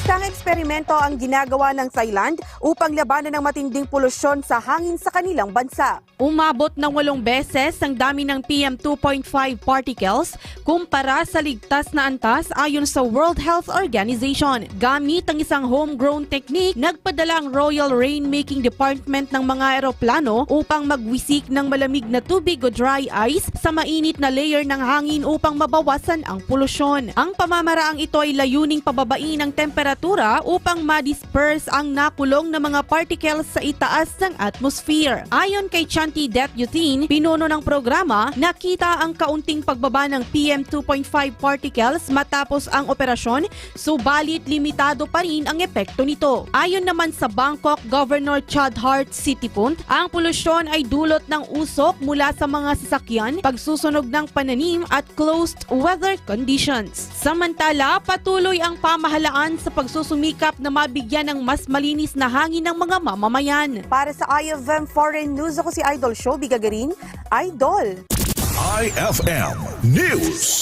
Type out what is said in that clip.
Isang eksperimento ang ginagawa ng Thailand upang labanan ng matinding polusyon sa hangin sa kanilang bansa. Umabot ng walong beses ang dami ng PM2.5 particles kumpara sa ligtas na antas ayon sa World Health Organization. Gamit ang isang homegrown technique, nagpadala ang Royal Rainmaking Department ng mga eroplano upang magwisik ng malamig na tubig o dry ice sa mainit na layer ng hangin upang mabawasan ang polusyon. Ang pamamaraang ito ay layuning pababain ang temperatura upang ma-disperse ang nakulong na mga particles sa itaas ng atmosphere. Ayon kay Chanti Deputine, pinuno ng programa, nakita ang kaunting pagbaba ng PM2.5 particles matapos ang operasyon, subalit limitado pa rin ang epekto nito. Ayon naman sa Bangkok Governor Chad Hart Sitipun, ang polusyon ay dulot ng usok mula sa mga sasakyan, pagsusunog ng pananim at closed weather conditions. Samantala, patuloy ang pamahalaan sa pagsusumikap na mabigyan ng mas malinis na hangin ng mga mamamayan. Para sa IFM Foreign News, ako si Idol Show, Bigagarin, Idol. IFM News.